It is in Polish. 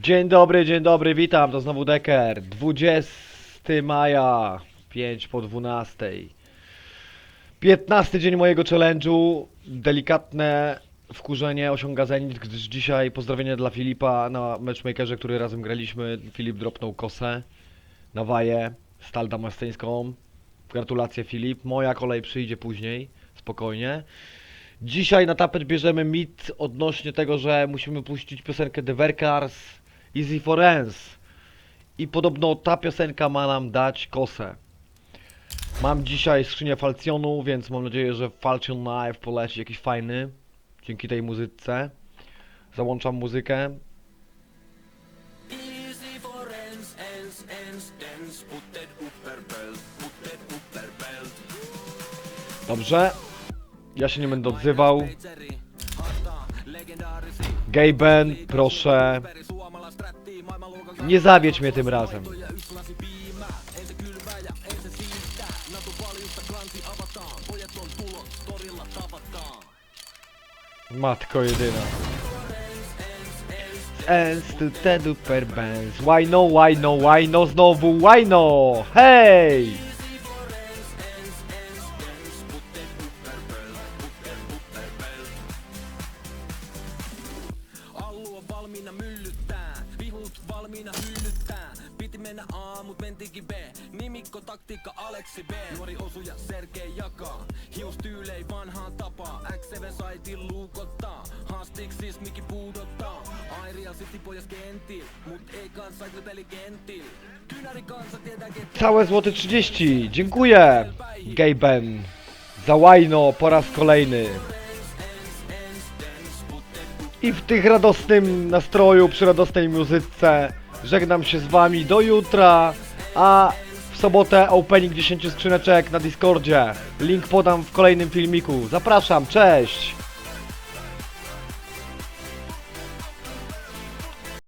Dzień dobry, dzień dobry, witam, to znowu Deker. 20 maja, 5 po 12. 15 dzień mojego challenge'u. Delikatne wkurzenie osiąga zenit, gdyż dzisiaj pozdrowienie dla Filipa na matchmakerze, który razem graliśmy. Filip dropnął kosę na waję z Tal Damastyńską. Gratulacje Filip, moja kolej przyjdzie później, spokojnie. Dzisiaj na tapet bierzemy mit odnośnie tego, że musimy puścić piosenkę The Workers Easy for Ends. I podobno ta piosenka ma nam dać kosę. Mam dzisiaj skrzynię falcjonu, więc mam nadzieję, że Falchion Knife poleci jakiś fajny. Dzięki tej muzyce. Załączam muzykę. Dobrze. Ja się nie będę odzywał. Gaben, proszę. Nie zawiedź mnie tym razem. Matko jedyna. Ends to te duper bands. Why no, why no, why no, znowu, why no? Hej! Mentikin B. Nimikko, taktiikka, Aleksi B. Nuori osuja, Sergei jakaa. Vanhaan tapaa. X7 saitin luukottaa. Mikki puudottaa. Airia pojas kentil, mut ei kanssa kentil. Kynäri kansa Całe złote 30. Dziękuję, Gaben. Za łajno po raz kolejny. I w tych radosnym nastroju, przy radosnej muzyce żegnam się z wami do jutra, a w sobotę opening 10 skrzyneczek na Discordzie. Link podam w kolejnym filmiku. Zapraszam, cześć!